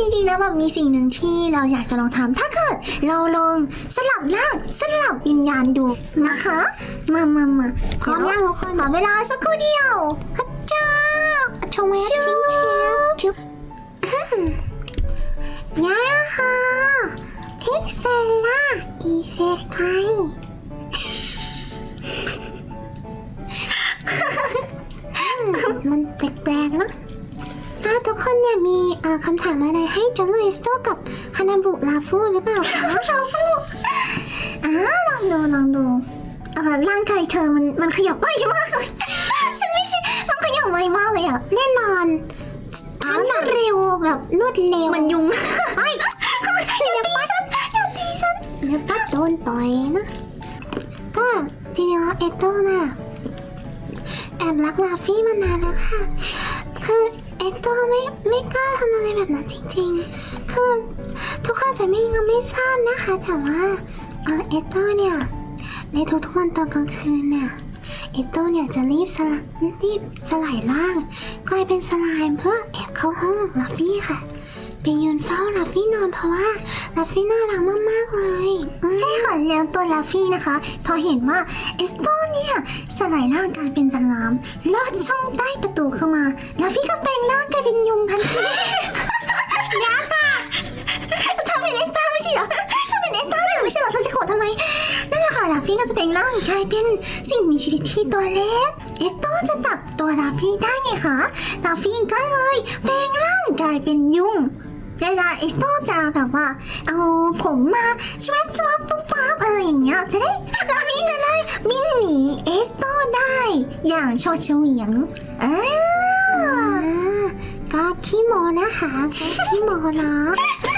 จริงๆแล้วแบบมีสิ่งหนึ่งที่เราอยากจะลองทำถ้าเกิดเราลองสลับร่างสลับวิญญาณดูนะคะ มามามาพร้อมยังทุกคนขอเวลาสักครู่เดียวฮัจจ้าชงเวฟชิงเชียวจุ๊บยาฮาพิกเซล่าอีเซไคมันแปลกๆนะถ้าทุกคน เนี่ยมีเอ่อคำถามอะไรให้จอร์ลุยสโตกับฮานาบุลาฟูหรือเปล่าคะลาฟูอ่าลองดูลองดูเอ่อร่างกายเธอมันมันขยับไวมากเลยฉันไม่ใช่มันขยับไวมากเลยอะแน่นอนฉันน่ะเร็วแบบรวดเร็วมันยุงไอ้อย่าตีฉันอย่าตีฉันเดี๋ยวปัดโดนต่อยนะ ก็จริงๆแล้วเอโต้น่ะแอบรักลาฟี่มานานแล้วค่ะ คือ เอสโตไม่ไม่กล้าทำอะไรแบบนั้นจริงๆ คือทุกคนจะไม่ยังไม่ทราบนะคะ แต่ว่าเออเอสโตเนี่ยในทุกๆวันตอนกลางคืนเนี่ยเอสโตเนี่ยจะรีบสละรีบสลายร่าง กลายเป็นสลายเพื่อแอบเข้าห้องลาฟฟี่ค่ะไปยืนเฝ้าลาฟฟี่นอนเพราะว่าลาฟฟี่น่ารักมาก ๆ เลยใช่ค่ะแล้วตัวลาฟฟี่นะคะ พอเห็นว่าเอสโตเนี่ยสลายร่างกายเป็นสลามลอดช่องใต้ประตูเข้ามาลาฟี่ เป็นยุงทันทียาค่ะทำเป็นเอสตาไม่ใช่เหรอทำเป็นเอสตาเลยไม่ใช่เหรอเธอจะโกรธทำไม นั่นแหละค่ะลาฟี่ก็จะแปลงร่างกลายเป็นสิ่งมีชีวิตที่ตัวเล็ก เอสโตจะตับตัวลาฟี่ได้ไงคะลาฟี่ก็เลยแปลงร่างกลายเป็นยุงเวลาเอสโตจะแบบว่า เอาผมมาชวับชวับปุ๊บปั๊บอะไรอย่างเงี้ยจะได้เรานี้จะได้วิ่งหนีเอสโตได้ อย่างชอดเฉวียงเอ่า ก็ขี้โมนะคะก็ขี้โมเนาะ